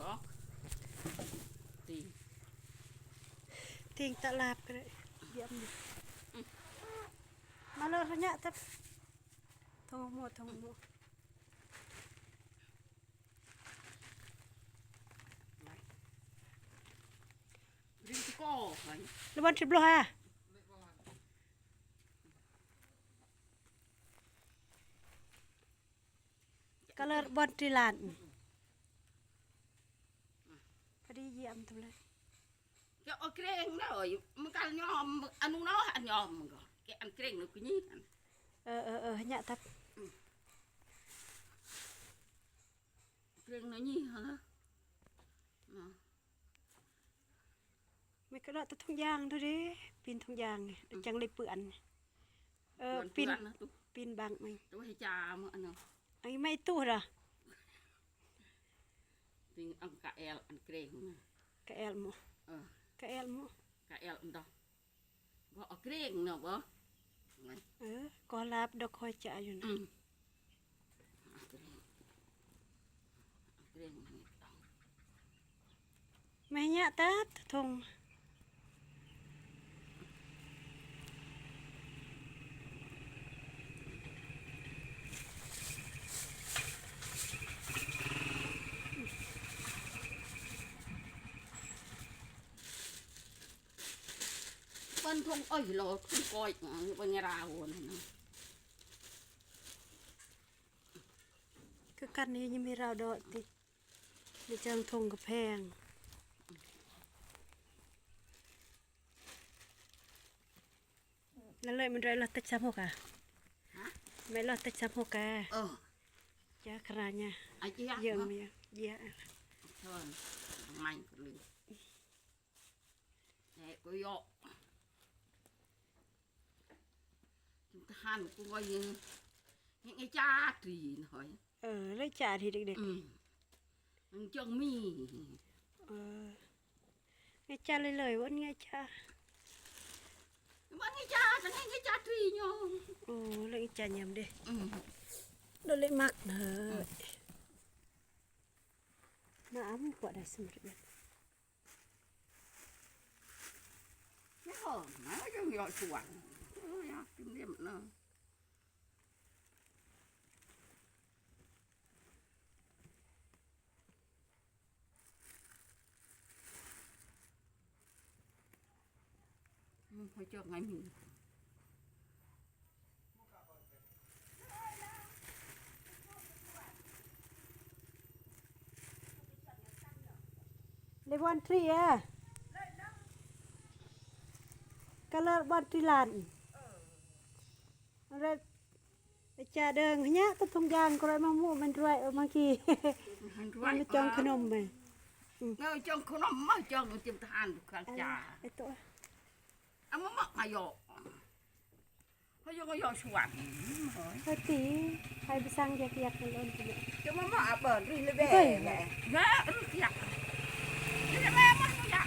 เนาะตีทิ้งตะลาบก็ได้เยี่ยมดิมาเลยระยะทับทงหมดทงหมดริงก็ไปแล้ววันสิบโลฮะก็เลยบอนที่ลานพอดี เยี่ยมทุกเลยจะเอาเกรงนะเอ้ยมันกันยอมอันนู้นเนาะอันยอมมันก็แกอันเกรงนึกนี่กันเออเออเออเนี่ยทับเกรงนึนี่ฮะนะเนาะไม่ก็ได้แต่ทุงยางดูดิปีนทุงยางนี่เดี๋ยวจังเลยเปื่อนเออปีปีนนนะตุ๊ปีนบางไหมตัวให้จามอันเนาะไอ้ไม่ตู้เหรอ ติงอังกะเอลอันเกรงนะกะแอลหมเออกะแอลหมกะเอลอันดอกบ่เอาเกรงเนาะบ่ไงเออก็ลาบดอกคอยจ่าอยู่นะอืมเอาเกรงเอาเกรงนี่ต้องไม่เนี่ยตัดทง เปิ้นทงอ้อยโลขึ้นก้อยอะเปิ้นราวนี่นะคือกันนี้ยังไม่เราดอกติมีจังทงกับแพงแล้วเลยมันไรเราตัดซ้ำหกอะฮะไม่เราตัดซ้ำหกอะเออจ้าคราเนี่ยไอ้เจี๊ยบเยอะเนาะมีเยอะเชิญมันก็เลยแต่ก็ยอกจุด หันกูว่ายังยังไอ้จ้าตรีหน่อยเออเลยจ่าทีเด็กอืมมันจังมี ๆเออไงจ่าเลยเลยวันไงจ่ามันไอ้จ้าแต่ไอ้จ้าตรีเนาะโอ้เลยจ่ายำเด้อืมโดนเลยมักเนอะน้ำปวดได้สมบูรณ์เจ้านะยังยอดสวรรค์เอออยา กกินเรียมเนาะอืมเขาเจอไงมีเลวันทรีอะก็เลิกวันทรีลาน อะไรจ่าเดิงเนี้ยก็ทงยางก็เลยมาหมู่มันด้วยเออบางทีมันรวมัยนจองขนมไปเงาจองขนมมาจองจิมทานทุกครั้งจ้าไอตัวเอามามักมาหยอกเขายังก็หยอกสวรรค์เฮ้ยไอตีใครไปสั่งอยากอยากๆกันเลยทีเดียวจะมามาเปิดรีเลยแม่เฮ้ยแม่แม่เอออยากนี่แม่มันก็อยาก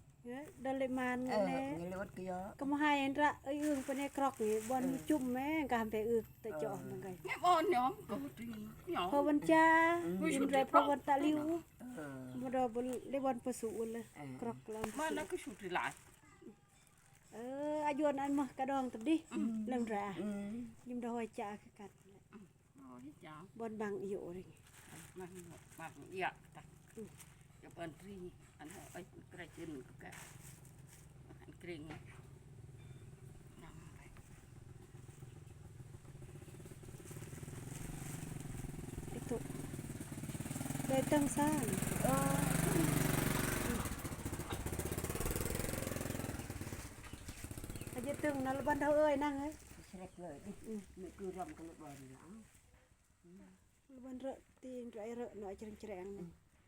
วน่ะเรียเออไว้จิบลงบักละจ้าเบิ้ลพอมันจ่าดิ Ừ, ตีเทียนะเบิ้ลนะคือเลยสู้สู้สู้เลยเบิ้ลวัดคือจะสู้จุกอะไรนี่คือเอ้ยเดินเลยมันเออแน่เงี้ยวัดก็เยอะก็มาให้ระเอ้ยอึ้งปนในกรอกนี่บอนจุ่มแม่งกามแต่ อันไอลย้อมก็จริงย้อมพอวันจ้าอินไรพอวันตะเออบ่ดอบนเลยนประสูนเลยเออกอาแก็ชุดหายเอออายุนันกระดองตัดิเริ่มราอืมยิ้มดอยจ้างอะไรมันมันอยากตักจะเปิดรีอันนั้นไอ้กระจินก็แกอันกรงนำไปไอ้ตุเลยตั้งซ่านอออาจจะตึงนะละบอนเท่าเอ้ยนั่งเอ้ยเสร็จเลยดิไม่คือรำกันเลบิ้ลหลังละบอนเรอะตีนไรเรอะหน่อยจริงแรงนี่ไว้จนถูกบอลวันนี้เอจะได้ดานดีกว่าเออไว้คอมไปดอกเนละ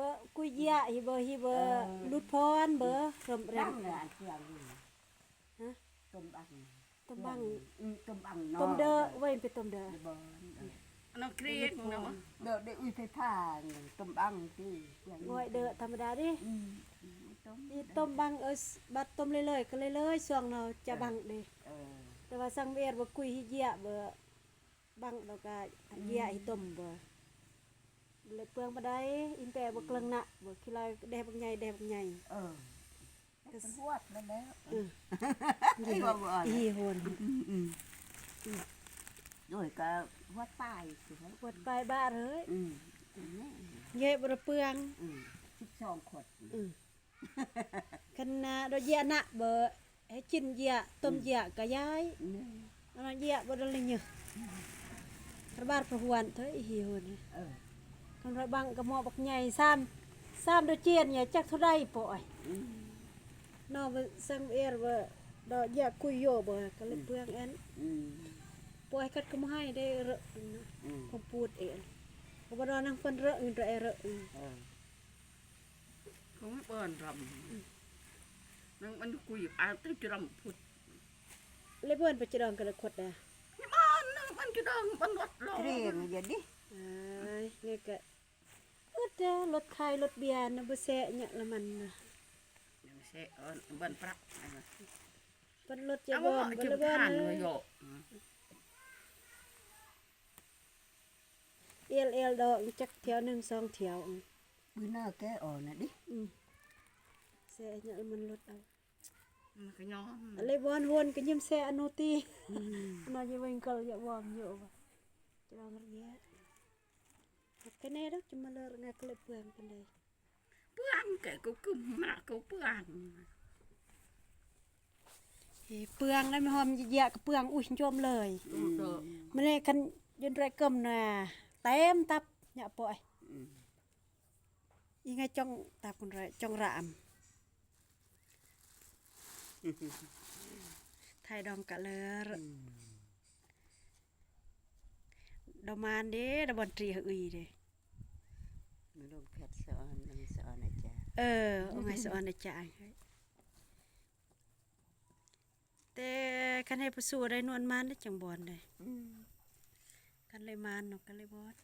บนสู้ยะเบอร์ดอกเล็กๆเด้อืมเอามาขึ้นที่สั่งมาเอียดเบอร์นางปอยก็บ่ให้เยิม ông có cái bò này rồi เบอร์กุยยะฮิเบอร์ฮิเบอร์ลุดพรเบอร์รมแรดัมงเลยอันเสียงนี่ฮะต้มบังต้มบังอืมต้มบังต้มเด้อไว้ไปต้มเด้อบอล nó kia nó เด้อได้อุ้ยไฟผ้านี่ต้มบังที่เสียงไว้เด้อธรรมดาดิอืมต้มนี่ต้มบังเออบัดต้มเลยๆก็เลยๆช่วงเราจะบังเด้เออแต่ว่าสั่งเวียดบ่กุยฮิเยียเบอร์บังแล้วก็เยียให้ต้มเบอร์ เลยเปลืองบ่ได้อินแปบ่เกลังนะบ่คิลายแดบกใหญ่แดบกใหญ่เออเป็นหวดแล้วแล้วอือไอ้บ่บ่อีโหนอืมโดยก็หวดตายสิครับปวดปลายบ้าเลยอืมเย่บ่ได้เปลืองอืมสิบสองขวดอือคันนาดอกเยียนะเบอร์ให้กินเยียต้มเยียก็ย้ายนี่อันนั้นเยียบ่ได้เลยเนยระบาดประหวนเถอะอีโหนเออ คันระบังก็หมอบักใหญ่ซ้ำซ้ำดอกเจียนเนี่ยจักเท่าใดป่อยอืมนอมาสังเอรว่าดอกอยากคุยโยบ่ก็เลยเปลืองอันอืมปล่อยกัดก็มาให้ได้เรอะนะอืมผมพูดเองก็บ่ดอนังเพิ่นเรอะเงินเรอะเรอะเออ không biết bờn rầm nó มันคุยอ่านตึ้งจะรำพุดเลยเพิ่นไปจะดองกันละขวดเด้อนี่มันมันจะดองมันรถรอเรียงอย่าดิเอ้ยนี่ ก็อึดเด้อรถไทยรถเบียร์นะบ่แซ่เนี่ยละมันนะ sẽ ở bên prắc เพิ่นรถจะ à บ่ bố บ่ chụp ละบ่ than นะ rồi dọ เอลเอลดอกจักเที่ยวหนึงสองเที่ยวอืมมือหน้าแกอ่อนนะดิอืมแซ่เนี่ยละมันรถเอา cái nhóm อะไรบอนวนก็ยิ้มแซ่อนุตีนอนอยู่เวงเกลอย่าวอมอยู่ว่ะจะลองเรีย กกันแน่ดอกจะมาเลิกงานก็เลยเปลืองกันเลย bữa ăn kể cô cứ mà cô bữa ăn เฮ้เปลืองแล้วไม่หอมเหยะก็เปลืองอุ้ยโจมเลย rồi มาเลยกันยนไรกมน่ะเต็ มตับเนี่ยปอยยังไงจ้องตับคนไรจ้องรามไทยดองกะเลอดอมานเด้ดอบอนตรีเฮอีเด้มือลงเพชรสอนลงสอนอาจารย์เออเอาไงสอนอาจารย์แต่คันให้ผู้สู้ได้นวลมานได้จังบอนเลยอืมกันเลยมานเนาะกันเลยบอน